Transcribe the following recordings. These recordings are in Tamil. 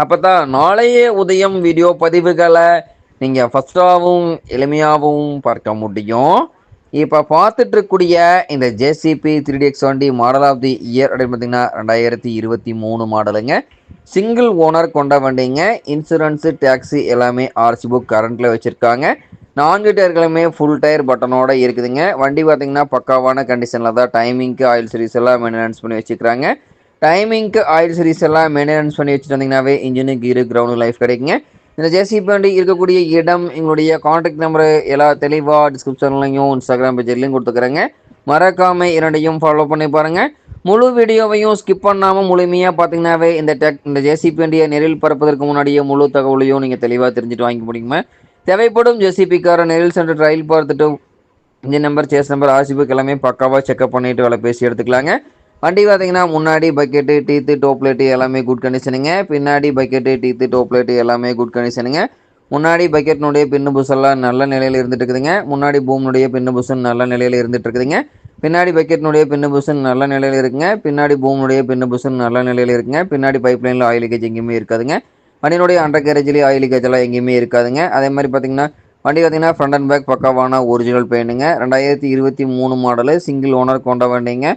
அப்போ தான் நாளைய உதயம் வீடியோ பதிவுகளை நீங்கள் ஃபஸ்ட்டாகவும் எளிமையாகவும் பார்க்க முடியும். இப்போ பார்த்துட்டு இருக்கக்கூடிய இந்த ஜேசிபி த்ரீ டி எக்ஸ் வண்டி மாடல் ஆஃப் தி இயர் அப்படின்னு பார்த்தீங்கன்னா ரெண்டாயிரத்தி இருபத்தி மூணு மாடலுங்க சிங்கிள் ஓனர் கொண்ட வண்டிங்க. இன்சூரன்ஸு டேக்ஸி எல்லாமே ஆர்சி புக் கரண்ட்டில் வச்சுருக்காங்க. நான்கு டயர்களுமே ஃபுல் டயர் பட்டனோட இருக்குதுங்க. வண்டி பார்த்தீங்கன்னா பக்காவான கண்டிஷனில் தான் டைமிங்க்கு ஆயில் சர்வீஸ் எல்லாம் மெயின்டெனன்ஸ் பண்ணி வச்சுக்கிறாங்க டைமிங்க்கு ஆயில் சீரிஸ் எல்லாம் மெயின்டெனன்ஸ் பண்ணி வச்சுட்டு வந்தீங்கன்னாவே இன்ஜினுக்கு இரு கிரவுண்டு லைஃப் கிடைக்குங்க. இந்த ஜேசிபி வண்டி இருக்கக்கூடிய இடம் எங்களுடைய கான்டாக்ட் நம்பரு எல்லா தெளிவாக டிஸ்கிரிப்ஷன்லையும் இன்ஸ்டாகிராம் பேஜ்லையும் கொடுத்துக்கிறேங்க. மறக்காமல் இரண்டையும் ஃபாலோ பண்ணி பாருங்கள் முழு வீடியோவையும் ஸ்கிப் பண்ணாமல் முழுமையாக பார்த்தீங்கன்னாவே இந்த டெக் இந்த ஜேசிபி வண்டியை நெரில் பறப்பதற்கு முன்னாடியே முழு தகவலையும் நீங்கள் தெளிவாக தெரிஞ்சுட்டு வாங்கி முடியுமா? தேவைப்படும் ஜேசிபிக்கார நெரில் சென்று ட்ரையல் பார்த்துட்டு இந்த நம்பர் சேஸ் நம்பர் ஆர்சிபுக் எல்லாமே பக்காவாக செக்அப் பண்ணிட்டு வேலை பேசி எடுத்துக்கலாங்க. வண்டி பார்த்தீங்கன்னா முன்னாடி பக்கெட்டு டீத்து டோப்லேட்டு எல்லாமே குட் கண்டிஷனுங்க பின்னாடி பக்கெட்டு டீத்து டோப்லேட்டு எல்லாமே குட் கண்டிஷனுங்க முன்னாடி பக்கெட்னுடைய பின்னு புஷெல்லாம் நல்ல நிலையில் இருந்துட்டு இருக்குதுங்க. முன்னாடி பூம்னுடைய பின்னு புஷன் நல்ல நிலையில் இருந்துட்டு இருக்குதுங்க. பின்னாடி பக்கெட்னுடைய பின்னு புஷன் நல்ல நிலையில் இருக்குங்க. பின்னாடி பூம்னுடைய பின்னு புஷன் நல்ல நிலையில் இருக்குங்க. பின்னாடி பைப் லைனில் ஆயில் லீக்கேஜ் எங்கேயுமே இருக்காதுங்க. வண்டியினுடைய அண்டர் கேரேஜ்லேயே ஆயில் லீக்கேஜ் எல்லாம் எங்கேயுமே இருக்காதுங்க. அதே மாதிரி பார்த்தீங்கன்னா வண்டி பார்த்தீங்கன்னா ஃப்ரண்ட் அண்ட் பேக் பக்காவான ஒரிஜினல் பெயிண்ட்டுங்க ரெண்டாயிரத்தி இருபத்தி மூணு மாடலு சிங்கிள் ஓனர் கொண்ட வண்டிங்க.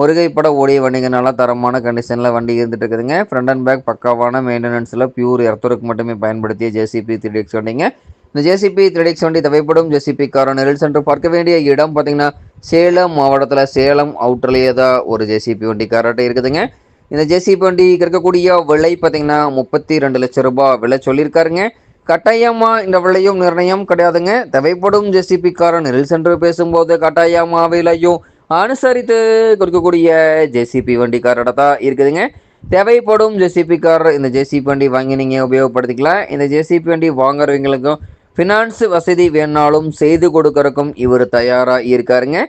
ஒருகைப்பட ஓடிய வண்டிங்க நல்லா தரமான கண்டிஷனில் வண்டி இருந்துட்டு இருக்குதுங்க. ஃப்ரண்ட் அண்ட் பேக் பக்காவான மெயின்டெனன்ஸில் பியூர் எர்த்தருக்கு மட்டுமே பயன்படுத்திய ஜேசிபி த்ரீ வண்டிங்க. இந்த ஜேசிபி த்ரீ வண்டி தேவைப்படும் ஜேசிபி காரோ நெரில் சென்று பார்க்க வேண்டிய இடம் பார்த்தீங்கன்னா சேலம் மாவட்டத்தில் சேலம் அவுட்டர்லேயே தான் ஒரு ஜேசிபி வண்டி காராட்டை இருக்குதுங்க. இந்த ஜேசிபி வண்டி இருக்கக்கூடிய விலை பார்த்தீங்கன்னா முப்பத்தி ரெண்டு லட்சம் ரூபாய் விலை சொல்லியிருக்காருங்க. கட்டாயமாக இந்த விலையும் நிர்ணயம் கிடையாதுங்க. தேவைப்படும் ஜேசிபி காரன் நெரில் சென்று பேசும்போது கட்டாயமாக விலையும் அனுசரித்து கொடுக்கக்கூடிய ஜேசிபி வண்டிக்காரோட தான் இருக்குதுங்க. தேவைப்படும் ஜேசிபி கார் இந்த ஜேசிபி வண்டி வாங்கி நீங்கள் உபயோகப்படுத்திக்கலாம். இந்த ஜேசிபி வண்டி வாங்குறவங்களுக்கும் ஃபினான்ஸ் வசதி வேணாலும் செய்து கொடுக்கறக்கும் இவர் தயாராக இருக்காருங்க.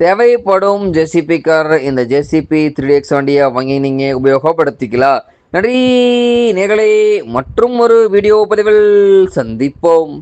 தேவைப்படும் ஜேசிபி கார் இந்த ஜேசிபி த்ரீ எக்ஸ் வண்டியை வாங்கி நீங்கள் உபயோகப்படுத்திக்கலாம். நன்றி நேர்களே மற்றும் ஒரு வீடியோ பதிவில் சந்திப்போம்.